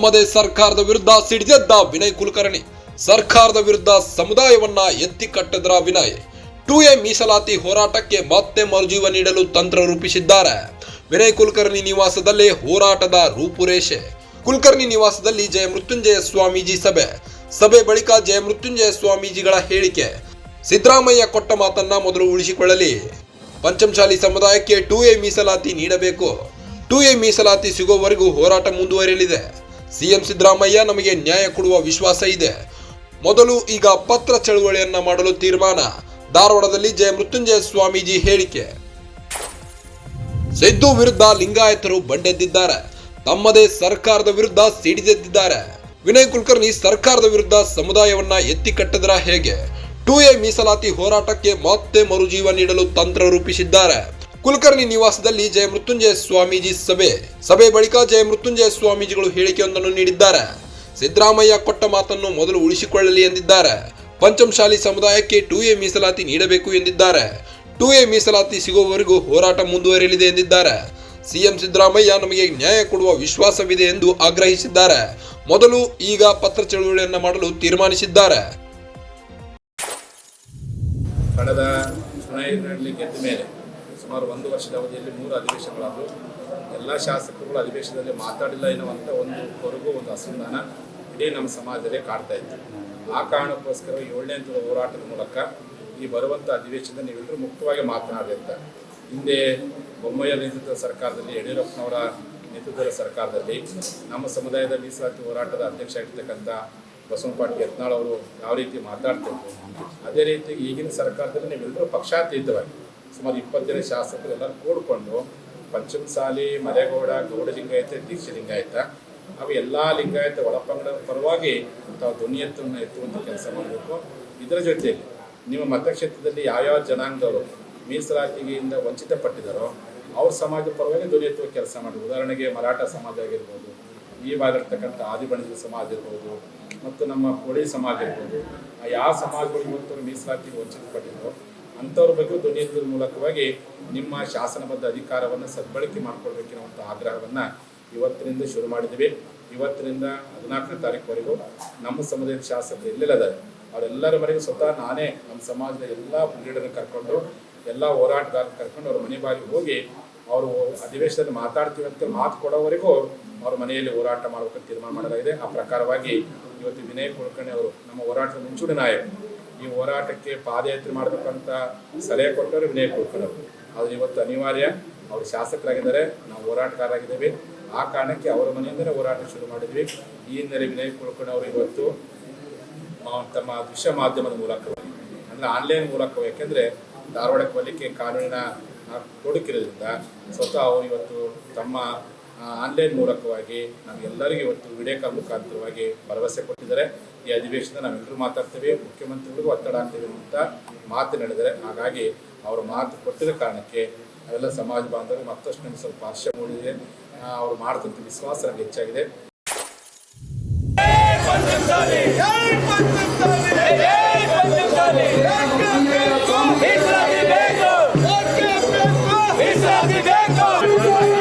ತಮ್ಮದೇ ಸರ್ಕಾರದ ವಿರುದ್ಧ ಸಿಡಿದೆದ್ದ ವಿನಯ್ ಕುಲಕರ್ಣಿ. ಸರ್ಕಾರದ ವಿರುದ್ಧ ಸಮುದಾಯವನ್ನ ಎತ್ತಿ ಕಟ್ಟದ್ರ ವಿನಯ್. ಟು ಎ ಮೀಸಲಾತಿ ಹೋರಾಟಕ್ಕೆ ಮತ್ತೆ ಮರುಜೀವ ನೀಡಲು ತಂತ್ರ ರೂಪಿಸಿದ್ದಾರೆ. ವಿನಯ್ ಕುಲಕರ್ಣಿ ನಿವಾಸದಲ್ಲಿ ಹೋರಾಟದ ರೂಪುರೇಷೆ. ಕುಲಕರ್ಣಿ ನಿವಾಸದಲ್ಲಿ ಜಯ ಮೃತ್ಯುಂಜಯ ಸ್ವಾಮೀಜಿ ಸಭೆ. ಸಭೆ ಬಳಿಕ ಜಯ ಮೃತ್ಯುಂಜಯ ಸ್ವಾಮೀಜಿಗಳ ಹೇಳಿಕೆ. ಸಿದ್ದರಾಮಯ್ಯ ಕೊಟ್ಟ ಮಾತನ್ನ ಮೊದಲು ಉಳಿಸಿಕೊಳ್ಳಲಿ. ಪಂಚಮಶಾಲಿ ಸಮುದಾಯಕ್ಕೆ ಟು ಎ ಮೀಸಲಾತಿ ನೀಡಬೇಕು. ಟು ಮೀಸಲಾತಿ ಸಿಗೋವರೆಗೂ ಹೋರಾಟ ಮುಂದುವರಿಯಲಿದೆ. ಸಿಎಂ ಸಿದ್ದರಾಮಯ್ಯ ನಮಗೆ ನ್ಯಾಯ ಕೊಡುವ ವಿಶ್ವಾಸ ಇದೆ. ಮೊದಲು ಈಗ ಪತ್ರ ಚಳುವಳಿಯನ್ನ ಮಾಡಲು ತೀರ್ಮಾನ. ಧಾರವಾಡದಲ್ಲಿ ಜಯ ಮೃತ್ಯುಂಜಯ ಸ್ವಾಮೀಜಿ ಹೇಳಿಕೆ. ಸಿದ್ದು ವಿರುದ್ಧ ಲಿಂಗಾಯತರು ಬಂಡೆದ್ದಿದ್ದಾರೆ. ತಮ್ಮದೇ ಸರ್ಕಾರದ ವಿರುದ್ಧ ಸಿಡಿದೆದ್ದಿದ್ದಾರೆ. ವಿನಯ್ ಕುಲಕರ್ಣಿ ಸರ್ಕಾರದ ವಿರುದ್ಧ ಸಮುದಾಯವನ್ನ ಎತ್ತಿ ಕಟ್ಟದ್ರ ಹೇಗೆ? ಟು ಎ ಮೀಸಲಾತಿ ಹೋರಾಟಕ್ಕೆ ಮತ್ತೆ ಮರುಜೀವ ನೀಡಲು ತಂತ್ರ ರೂಪಿಸಿದ್ದಾರೆ. ಕುಲಕರ್ಣಿ ನಿವಾಸದಲ್ಲಿ ಜಯ ಮೃತ್ಯುಂಜಯ ಸ್ವಾಮೀಜಿ ಸಭೆ. ಸಭೆ ಬಳಿಕ ಜಯ ಮೃತ್ಯುಂಜಯ ಸ್ವಾಮೀಜಿಗಳು ಹೇಳಿಕೆಯೊಂದನ್ನು ನೀಡಿದ್ದಾರೆ. ಸಿದ್ದರಾಮಯ್ಯ ಕೊಟ್ಟ ಮಾತನ್ನು ಮೊದಲು ಉಳಿಸಿಕೊಳ್ಳಲಿ ಎಂದಿದ್ದಾರೆ. ಪಂಚಮಶಾಲಿ ಸಮುದಾಯಕ್ಕೆ ಟು ಎ ಮೀಸಲಾತಿ ನೀಡಬೇಕು ಎಂದಿದ್ದಾರೆ. ಟು ಎ ಮೀಸಲಾತಿ ಸಿಗುವವರೆಗೂ ಹೋರಾಟ ಮುಂದುವರಿಯಲಿದೆ ಎಂದಿದ್ದಾರೆ. ಸಿಎಂ ಸಿದ್ದರಾಮಯ್ಯ ನಮಗೆ ನ್ಯಾಯ ಕೊಡುವ ವಿಶ್ವಾಸವಿದೆ ಎಂದು ಆಗ್ರಹಿಸಿದ್ದಾರೆ. ಮೊದಲು ಈಗ ಪತ್ರ ಚಳುವಳಿಯನ್ನು ಮಾಡಲು ತೀರ್ಮಾನಿಸಿದ್ದಾರೆ. ಕಳೆದ ಮೇಲೆ ಸುಮಾರು ಒಂದು ವರ್ಷದ ಅವಧಿಯಲ್ಲಿ ಮೂರು ಅಧಿವೇಶನಗಳಾದವು. ಎಲ್ಲ ಶಾಸಕರುಗಳು ಅಧಿವೇಶನದಲ್ಲಿ ಮಾತಾಡಿಲ್ಲ ಎನ್ನುವಂಥ ಒಂದು ಕೊರಗು, ಒಂದು ಅಸಂಧಾನ ಇಡೀ ನಮ್ಮ ಸಮಾಜದಲ್ಲೇ ಕಾಡ್ತಾ ಇತ್ತು. ಆ ಕಾರಣಕ್ಕೋಸ್ಕರ ಏಳನೇ ಹಂತದ ಹೋರಾಟದ ಮೂಲಕ ಈ ಬರುವಂಥ ಅಧಿವೇಶನದಲ್ಲಿ ನೀವೆಲ್ಲರೂ ಮುಕ್ತವಾಗಿ ಮಾತನಾಡಿ ಅಂತ. ಹಿಂದೆ ಬೊಮ್ಮಯ್ಯ ನೇತೃತ್ವದ ಸರ್ಕಾರದಲ್ಲಿ, ಯಡಿಯೂರಪ್ಪನವರ ನೇತೃತ್ವದ ಸರ್ಕಾರದಲ್ಲಿ, ನಮ್ಮ ಸಮುದಾಯದ ಮೀಸಲಾತಿ ಹೋರಾಟದ ಅಧ್ಯಕ್ಷ ಆಗಿರ್ತಕ್ಕಂಥ ಬಸವನಪಾಟಿ ಯತ್ನಾಳ್ ಅವರು ಯಾವ ರೀತಿ ಮಾತಾಡ್ತಿದ್ರು, ಅದೇ ರೀತಿ ಈಗಿನ ಸರ್ಕಾರದಲ್ಲಿ ನೀವೆಲ್ಲರೂ ಪಕ್ಷಾತೀತವಾಗಿ ಸುಮಾರು ಇಪ್ಪತ್ತು ಜನ ಶಾಸಕರೆಲ್ಲ ಕೂಡಿಕೊಂಡು ಪಂಚಮಸಾಲಿ, ಮಲೆಗೌಡ ಗೌಡ ಲಿಂಗಾಯತ ದೀಕ್ಷ ಲಿಂಗಾಯತ ಅವು ಎಲ್ಲ ಲಿಂಗಾಯತ ಒಳಪಂಗಡ ಪರವಾಗಿ ತಾವು ಧ್ವನಿ ಎತ್ತವನ್ನು ಎತ್ತುವಂಥ ಕೆಲಸ ಮಾಡಬೇಕು. ಇದರ ಜೊತೆಯಲ್ಲಿ ನಿಮ್ಮ ಮತಕ್ಷೇತ್ರದಲ್ಲಿ ಯಾವ್ಯಾವ ಜನಾಂಗದವರು ಮೀಸಲಾತಿಗೆಯಿಂದ ವಂಚಿತ ಪಟ್ಟಿದ್ದಾರೋ ಅವ್ರ ಸಮಾಜ ಪರವಾಗಿ ಧ್ವನಿ ಎತ್ತುವ ಕೆಲಸ ಮಾಡಬೇಕು. ಉದಾಹರಣೆಗೆ ಮರಾಠ ಸಮಾಜ ಆಗಿರ್ಬೋದು, ಈ ಭಾಗಿರ್ತಕ್ಕಂಥ ಆದಿಬಣಿದ ಸಮಾಜ ಇರ್ಬೋದು, ಮತ್ತು ನಮ್ಮ ಕೋಳಿ ಸಮಾಜ ಇರ್ಬೋದು ಯಾವ ಸಮಾಜಗಳು ಇವತ್ತು ಮೀಸಲಾತಿಗೆ ವಂಚಿತ ಅಂಥವ್ರ ಬಗ್ಗೆ ಧ್ವನಿ ಮೂಲಕವಾಗಿ ನಿಮ್ಮ ಶಾಸನಬದ್ಧ ಅಧಿಕಾರವನ್ನು ಸದ್ಬಳಕೆ ಮಾಡ್ಕೊಳ್ಬೇಕಿರುವಂಥ ಆಗ್ರಹವನ್ನು ಇವತ್ತಿನಿಂದ ಶುರು ಮಾಡಿದ್ವಿ ಇವತ್ತಿನಿಂದ ಹದಿನಾಲ್ಕನೇ ತಾರೀಕುವರೆಗೂ ನಮ್ಮ ಸಮುದಾಯದ ಶಾಸಕರು ಎಲ್ಲೆಲ್ಲದಾರೆ ಅವರೆಲ್ಲರವರೆಗೂ ಸ್ವತಃ ನಾನೇ ನಮ್ಮ ಸಮಾಜದ ಎಲ್ಲ ಲೀಡರ್ನ ಕರ್ಕೊಂಡು, ಎಲ್ಲ ಹೋರಾಟಗಾರರು ಕರ್ಕೊಂಡು ಅವ್ರ ಮನೆ ಬಾಗಿ ಹೋಗಿ ಅವರು ಅಧಿವೇಶನದಲ್ಲಿ ಮಾತಾಡ್ತೀವಿ ಅಂತ ಮಾತು ಕೊಡೋವರೆಗೂ ಅವ್ರ ಮನೆಯಲ್ಲಿ ಹೋರಾಟ ಮಾಡಬೇಕಂತ ತೀರ್ಮಾನ ಮಾಡಲಾಗಿದೆ. ಆ ಪ್ರಕಾರವಾಗಿ ಇವತ್ತು ವಿನಯ್ ಕುಲಕರ್ಣಿ ಅವರು ನಮ್ಮ ಹೋರಾಟದ ಮುಂಚೂಣಿ ನಾಯಕರು ಈ ಹೋರಾಟಕ್ಕೆ ಪಾದಯಾತ್ರೆ ಮಾಡಬೇಕಂತ ಸಲಹೆ ಕೊಟ್ಟವರು ವಿನಯ್ ಅವರು. ಅದು ಇವತ್ತು ಅನಿವಾರ್ಯ. ಅವರು ಶಾಸಕರಾಗಿದ್ದಾರೆ. ನಾವು ಹೋರಾಟಗಾರರಾಗಿದ್ದೇವೆ. ಆ ಕಾರಣಕ್ಕೆ ಅವರ ಮನೆಯಿಂದಲೇ ಹೋರಾಟ ಶುರು ಮಾಡಿದ್ವಿ. ಈ ಹಿನ್ನೆಲೆ ವಿನಯ್ ಅವರು ಇವತ್ತು ತಮ್ಮ ದೃಶ್ಯ ಮಾಧ್ಯಮದ ಮೂಲಕವಾಗಿ ಅಂದರೆ ಆನ್ಲೈನ್ ಮೂಲಕ ಯಾಕೆಂದರೆ ಧಾರವಾಡಕ್ಕೆ ಬರಲಿಕ್ಕೆ ಕಾನೂನಿನ ತೊಡಕಿರೋದ್ರಿಂದ ಸ್ವತಃ ಅವರು ಇವತ್ತು ತಮ್ಮ ಆನ್ಲೈನ್ ಮೂಲಕವಾಗಿ ನಮಗೆಲ್ಲರಿಗೂ ಇವತ್ತು ವಿಡಿಯೋ ಕಾಲ್ ಮುಖಾಂತರವಾಗಿ ಭರವಸೆ ಕೊಟ್ಟಿದ್ದಾರೆ ಈ ಅಧಿವೇಶನ ನಾವೆಲ್ಲರೂ ಮಾತಾಡ್ತೇವೆ ಮುಖ್ಯಮಂತ್ರಿಗಳಿಗೂ ಒತ್ತಡ ಆಗ್ತೇವೆ ಅಂತ ಮಾತು ನಡೆದರೆ ಹಾಗಾಗಿ ಅವರು ಮಾತು ಕೊಟ್ಟಿರೋ ಕಾರಣಕ್ಕೆ ಅವೆಲ್ಲ ಸಮಾಜ ಬಾಂಧವರು ಮತ್ತಷ್ಟು ನಮಗೆ ಸ್ವಲ್ಪ ಹರ್ಷ ಮೂಡಿದೆ ಅವರು ಮಾಡ್ತಂಥ ವಿಶ್ವಾಸ ನಮಗೆ ಹೆಚ್ಚಾಗಿದೆ ಬೇಕು